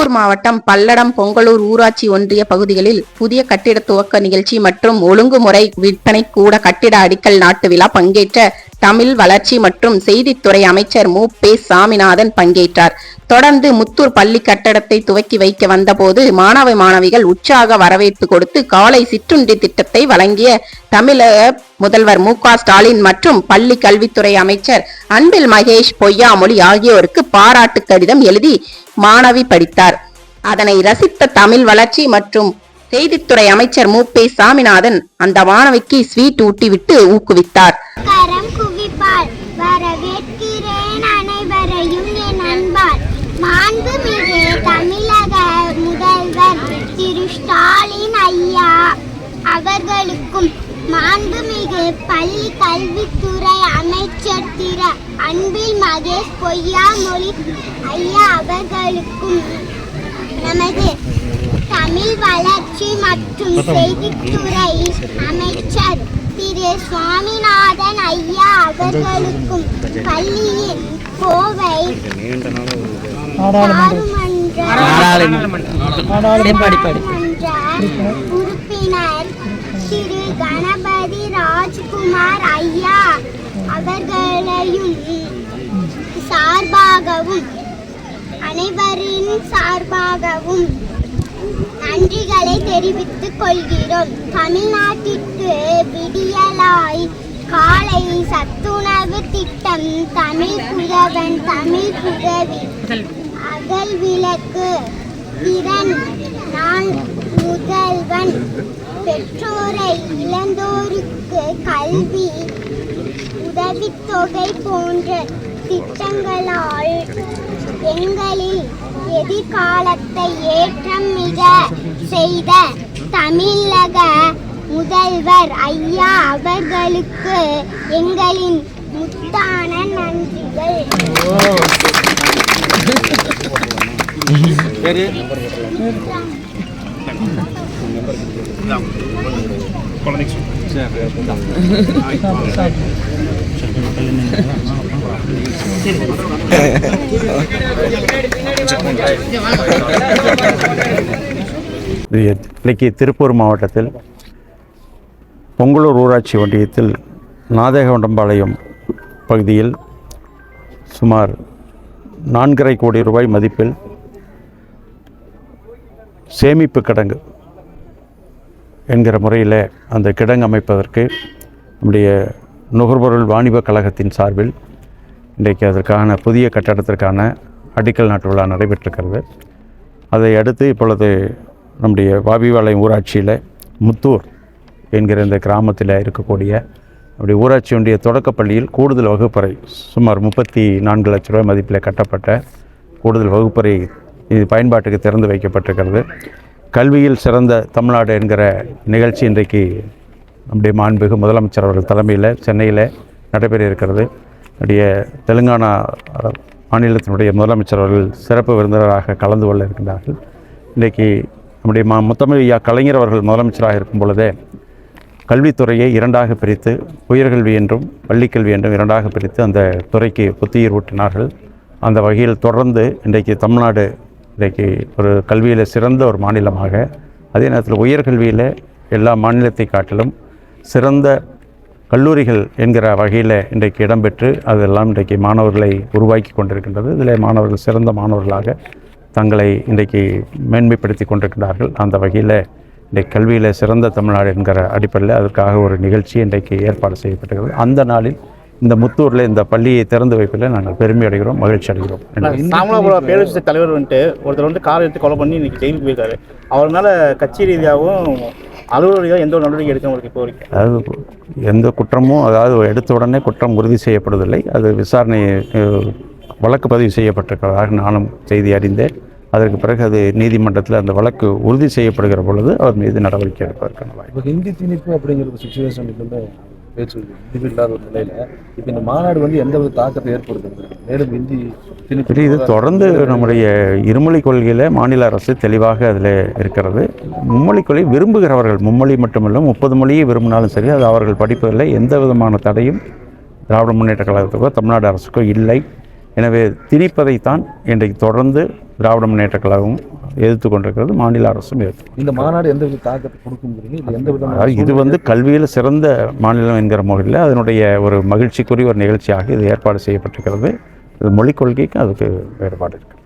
திருப்பூர் மாவட்டம் பல்லடம் பொங்கலூர் ஊராட்சி ஒன்றிய பகுதிகளில் புதிய கட்டிட துவக்க நிகழ்ச்சி மற்றும் ஒழுங்குமுறை விற்பனை கூட கட்டிட அடிக்கல் நாட்டு விழா பங்கேற்ற தமிழ் வளர்ச்சி மற்றும் செய்தித்துறை அமைச்சர் மு. பே. சாமிநாதன் பங்கேற்றார். தொடர்ந்து முத்தூர் பள்ளி கட்டடத்தை துவக்கி வைக்க வந்தபோது மாணவ மாணவிகள் உற்சாக வரவேற்பு கொடுத்து காலை சிற்றுண்டி திட்டத்தை வழங்கிய தமிழக முதல்வர் மு. ஸ்டாலின் மற்றும் பள்ளி கல்வித்துறை அமைச்சர் அன்பில் மகேஷ் பொய்யாமொழி ஆகியோருக்கு பாராட்டு கடிதம் எழுதி மாணவி படித்தார். அதனை ரசித்த தமிழ் வளர்ச்சி மற்றும் செய்தித்துறை அமைச்சர் மு. பே. சாமிநாதன் அந்த மாணவிக்கு ஸ்வீட் ஊட்டிவிட்டு ஊக்குவித்தார் கரம் குவிப்பால் வரவேற்கிறேன் அனைவரையும் என் அன்பால் மாண்புமிகு தமிழக முதல்வர் திரு ஸ்டாலின் ஐயா அவர்களுக்கும் மாண்புமிகு பள்ளி கல்வித்துறை அமைச்சர் திரு. அன்பில் மகேஷ் பொய்யாமொழி ஐயா அவர்களுக்கும் நமது தமிழ் வளர்ச்சி மற்றும் செய்தித்துறை அமைச்சர் திரு. சுவாமிநாதன் ஐயா அவர்களுக்கும் பள்ளியின் கோவை பாராளுமன்ற உறுப்பினர் திரு கணபதி ராஜ்குமார் ஐயா அவர்களையும் சார்பாகவும் அனைவரின் சார்பாகவும் நன்றிகளை தெரிவித்துக் கொள்கிறோம். தமிழ்நாட்டிற்கு விடியலாய் காலை சத்துணவு திட்டம் தமிழ் புதவன் தமிழ் புதவி அகல் விளக்கு திறன் நான் முதல்வன். பெற்றோரை இழந்தோருக்கு கல்வி உதவித்தொகை போன்ற திட்டங்களால் எங்களில் எதிர்காலத்தை ஏற்றம் மிக செய்த தமிழக முதல்வர் ஐயா அவர்களுக்கு எங்களின் முத்தான நன்றிகள். இது இன்னைக்கு திருப்பூர் மாவட்டத்தில் பொங்கலூர் ஊராட்சி ஒன்றியத்தில் நாதகவுண்டம்பாளையம் பகுதியில் சுமார் நான்கரை கோடி ரூபாய் மதிப்பில் சேமிப்பு கிடங்கு என்கிற முறையில் அந்த கிடங்கு அமைப்பதற்கு நம்முடைய நுகர்பொருள் வாணிப கழகத்தின் சார்பில் இன்றைக்கு அதற்கான புதிய கட்டடத்திற்கான அடிக்கல் நாட்டு விழா நடைபெற்றிருக்கிறது. அதை அடுத்து இப்பொழுது நம்முடைய வாபிவாளையம் ஊராட்சியில் முத்தூர் என்கிற இந்த கிராமத்தில் இருக்கக்கூடிய நம்முடைய ஊராட்சி ஒன்றிய தொடக்கப்பள்ளியில் கூடுதல் வகுப்பறை சுமார் முப்பத்தி நான்கு லட்ச ரூபாய் மதிப்பில் கட்டப்பட்ட கூடுதல் வகுப்பறை இது பயன்பாட்டுக்கு திறந்து வைக்கப்பட்டிருக்கிறது. கல்வியில் சிறந்த தமிழ்நாடு என்கிற நிகழ்ச்சி இன்றைக்கு நம்முடைய மாண்புமிகு முதலமைச்சர் அவர்கள் தலைமையில் சென்னையில் நடைபெற இருக்கிறது. நம்முடைய தெலுங்கானா மாநிலத்தினுடைய முதலமைச்சர் அவர்கள் சிறப்பு விருந்தினராக கலந்து கொள்ள இருக்கின்றார்கள். இன்றைக்கு நம்முடைய மா முத்தமிழ் ஐயா கலைஞர் அவர்கள் முதலமைச்சராக இருக்கும் பொழுதே கல்வித்துறையை இரண்டாக பிரித்து உயர்கல்வி என்றும் பள்ளிக்கல்வி என்றும் இரண்டாக பிரித்து அந்த துறைக்கு புத்துயிர் ஊட்டினார்கள். அந்த வகையில் தொடர்ந்து இன்றைக்கு தமிழ்நாடு இன்றைக்கு ஒரு கல்வியில் சிறந்த ஒரு மாநிலமாக அதே நேரத்தில் உயர்கல்வியில் எல்லா மாநிலத்தை காட்டிலும் சிறந்த கல்லூரிகள் என்கிற வகையில் இன்றைக்கு இடம்பெற்று அதெல்லாம் இன்றைக்கு மாணவர்களை உருவாக்கி கொண்டிருக்கின்றது. இதில் மாணவர்கள் சிறந்த மாணவர்களாக தங்களை இன்றைக்கு மேன்மைப்படுத்தி கொண்டிருக்கிறார்கள். அந்த வகையில் இன்றைக்கு கல்வியில் சிறந்த தமிழ்நாடு என்கிற அடிப்படையில் அதற்காக ஒரு நிகழ்ச்சி இன்றைக்கு ஏற்பாடு செய்யப்பட்டிருக்கிறது. அந்த நாளில் இந்த முத்தூரில் இந்த பள்ளியை திறந்து வைப்பதில் நாங்கள் பெருமை அடைகிறோம் மகிழ்ச்சி அடைகிறோம். நன்றி. சாமலாபுரம் பேரரசு தலைவர் வந்துட்டு ஒருத்தர் வந்து கார் எடுத்து கொலை பண்ணி இன்னைக்கு ஜெயிலுக்கு போயிருக்காரு. அவர் மேல கட்சி ரீதியாகவும் ரீதியாகவும் எந்த ஒரு நடவடிக்கை எடுக்க உங்களுக்கு இப்போ வரைக்கும்? அதாவது எந்த குற்றமும் அதாவது எடுத்த உடனே குற்றம் உறுதி செய்யப்படுவதில்லை. அது விசாரணை வழக்கு பதிவு செய்யப்பட்டிருக்கிறதாக நானும் செய்தி அறிந்தேன். அதற்கு பிறகு அது நீதிமன்றத்தில் அந்த வழக்கு உறுதி செய்யப்படுகிற பொழுது அவர் மீது நடவடிக்கை எடுப்பதற்கான வாய்ப்பு. இப்போ ஹிந்தி திணிப்பு அப்படிங்கிற ஒரு சுச்சுவேஷன் வந்து பேச்சு இது இல்லாத ஒரு நிலையில் இப்போ இந்த மாநாடு வந்து எந்த ஒரு தாக்கத்தை ஏற்படுத்துது? மேலும் ஹிந்தி திணிப்பு இது தொடர்ந்து நம்முடைய இருமொழி கொள்கையில் மாநில அரசு தெளிவாக அதில் இருக்கிறது. மும்மொழி கொள்கை விரும்புகிறவர்கள் மும்மொழி மட்டுமல்ல முப்பது மொழியை விரும்பினாலும் சரி அது அவர்கள் படிப்பதில் எந்த விதமான தடையும் திராவிட முன்னேற்ற கழகத்துக்கோ தமிழ்நாடு அரசுக்கோ இல்லை. எனவே திணிப்பதைத்தான் இன்றைக்கு தொடர்ந்து திராவிட முன்னேற்ற கழகமும் எதிர்த்து கொண்டிருக்கிறது மாநில அரசும் எதிர்த்து இந்த மாநாடு எந்த வித தாக்கத்தை கொடுக்குங்கிறீங்க? இது எந்த விதமான இது வந்து கல்வியில் சிறந்த மாநிலம் என்கிற முறையில் அதனுடைய ஒரு மகிழ்ச்சிக்குரிய ஒரு நிகழ்ச்சியாக இது ஏற்பாடு செய்யப்பட்டிருக்கிறது. இது மொழிக் கொள்கைக்கு அதுக்கு வேறுபாடு இருக்குது